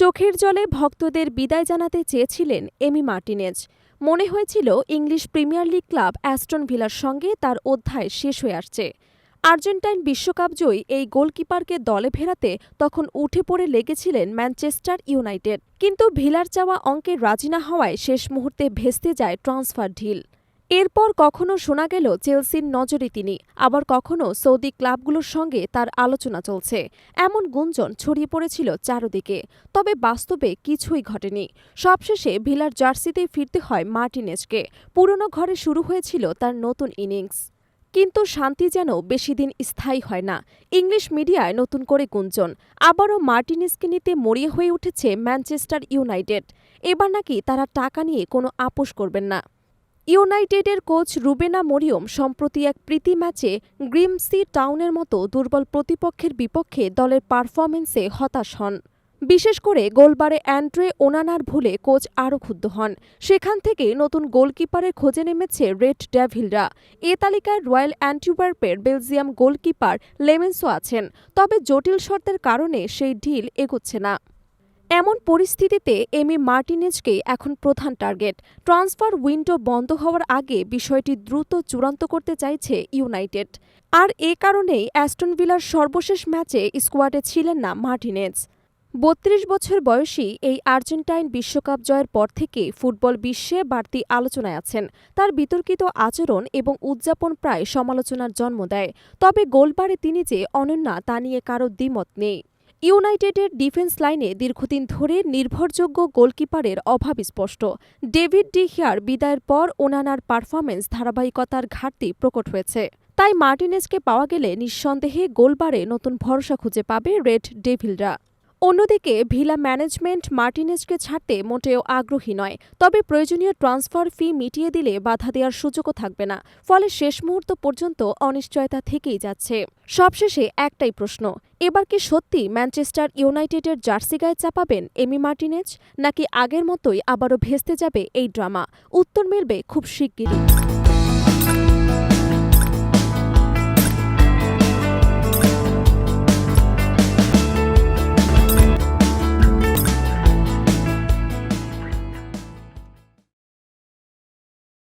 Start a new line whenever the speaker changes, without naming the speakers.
চোখের জলে ভক্তদের বিদায় জানাতে চেয়েছিলেন এমি মার্টিনেজ। মনে হয়েছিল English Premier League club Aston ভিলার সঙ্গে তার অধ্যায় শেষ হয়ে আসছে। আর্জেন্টাইন বিশ্বকাপ জয়ী এই গোলকিপারকে দলে ফেরাতে তখন উঠে পড়ে লেগেছিলেন ম্যানচেস্টার ইউনাইটেড। কিন্তু ভিলার চাওয়া অঙ্কে রাজি না হওয়ায় শেষ মুহূর্তে ভেস্তে যায় ট্রান্সফার ঢিল। এরপর কখনো শোনা গেল চেলসির নজরে তিনি, আবার কখনো সৌদি ক্লাবগুলোর সঙ্গে তার আলোচনা চলছে। এমন গুঞ্জন ছড়িয়ে পড়েছিল চারদিকে। তবে বাস্তবে কিছুই ঘটেনি। সবশেষে ভিলার জার্সিতেই ফিরতে হয় মার্টিনেজকে। পুরনো ঘরে শুরু হয়েছিল তার নতুন ইনিংস। কিন্তু শান্তি যেন বেশিদিন স্থায়ী হয় না। ইংলিশ মিডিয়ায় নতুন করে গুঞ্জন, আবারও মার্টিনেজকে নিতে মরিয়া হয়ে উঠেছে ম্যানচেস্টার ইউনাইটেড। এবার নাকি তারা টাকা নিয়ে কোনো আপোষ করবেন না। ইউনাইটেডের কোচ রুবেনা মরিয়ম সম্প্রতি এক প্রীতি ম্যাচে গ্রিমসি টাউনের মতো দুর্বল প্রতিপক্ষের বিপক্ষে দলের পারফরমেন্সে হতাশ হন। বিশেষ করে গোলবারে অ্যান্ড্রে ওনানার ভুলে কোচ আরও ক্ষুব্ধ হন। সেখান থেকে নতুন গোলকিপারের খোঁজে নেমেছে রেড ডেভিলরা। এ তালিকায় রয়্যাল অ্যান্টিওয়ার্পের বেলজিয়াম গোলকিপার লেমেন্সও আছেন। তবে জটিল শর্তের কারণে সেই ঢিল এগোচ্ছে না। এমন পরিস্থিতিতে এমি মার্টিনেজকে এখন প্রধান টার্গেট। ট্রান্সফার উইন্ডো বন্ধ হওয়ার আগে বিষয়টি দ্রুত চূড়ান্ত করতে চাইছে ইউনাইটেড। আর এ কারণেই অ্যাস্টন ভিলার সর্বশেষ ম্যাচে স্কোয়াডে ছিলেন না মার্টিনেজ। বত্রিশ বছর বয়সী এই আর্জেন্টাইন বিশ্বকাপ জয়ের পর থেকে ফুটবল বিশ্বে বাড়তি আলোচনায় আছেন। তার বিতর্কিত আচরণ এবং উদযাপন প্রায় সমালোচনার জন্ম দেয়। তবে গোলবারে তিনি যে অনন্যা তা নিয়ে কারও দ্বিমত নেই। ইউনাইটেডের ডিফেন্স লাইনে দীর্ঘদিন ধরে নির্ভরযোগ্য গোলকিপারের অভাব স্পষ্ট। ডেভিড ডি হিয়ার বিদায়ের পর ওনানার পারফরমেন্স ধারাবাহিকতার ঘাটতি প্রকট হয়েছে। তাই মার্টিনেজকে পাওয়া গেলে নিঃসন্দেহে গোলবারে নতুন ভরসা খুঁজে পাবে রেড ডেভিলরা। অন্যদিকে, ভিলা ম্যানেজমেন্ট মার্টিনেজকে ছাড়তে মোটেও আগ্রহী নয়। তবে প্রয়োজনীয় ট্রান্সফার ফি মিটিয়ে দিলে বাধা দেওয়ার সুযোগও থাকবে না। ফলে শেষ মুহূর্ত পর্যন্ত অনিশ্চয়তা থেকেই যাচ্ছে। সবশেষে একটাই প্রশ্ন, এবার কি সত্যি ম্যানচেস্টার ইউনাইটেডের জার্সি গায়ে চাপাবেন এমি মার্টিনেজ, নাকি আগের মতোই আবারও ভেস্তে যাবে এই ড্রামা? উত্তর মিলবে খুব শিগগিরই।